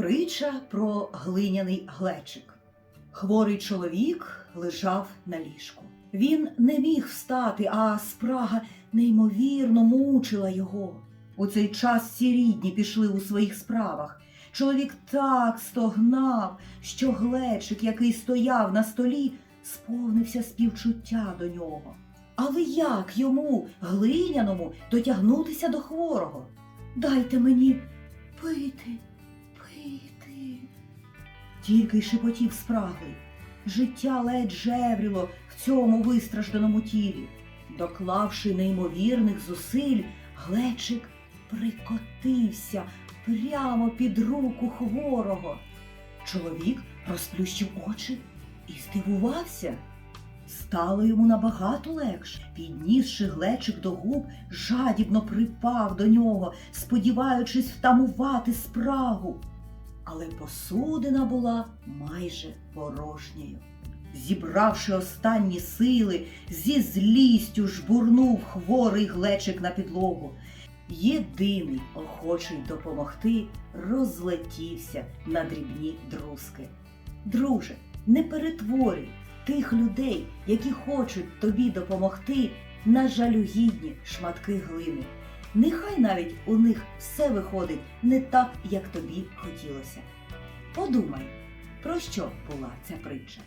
Притча про глиняний глечик. Хворий чоловік лежав на ліжку. Він не міг встати, а спрага неймовірно мучила його. У цей час всі рідні пішли у своїх справах. Чоловік так стогнав, що глечик, який стояв на столі, сповнився співчуття до нього. Але як йому, глиняному, дотягнутися до хворого? Дайте мені пити. Тільки й шепотів спраглий. Життя ледь жевріло в цьому вистражданому тілі. Доклавши неймовірних зусиль, глечик прикотився прямо під руку хворого. Чоловік розплющив очі і здивувався. Стало йому набагато легше. Піднісши глечик до губ, жадібно припав до нього, сподіваючись втамувати спрагу. Але посудина була майже порожньою. Зібравши останні сили, зі злістю жбурнув хворий глечик на підлогу. Єдиний охочий допомогти розлетівся на дрібні друзки. Друже, не перетворюй тих людей, які хочуть тобі допомогти, на жалюгідні шматки глини. Нехай навіть у них все виходить не так, як тобі хотілося. Подумай, про що була ця притча?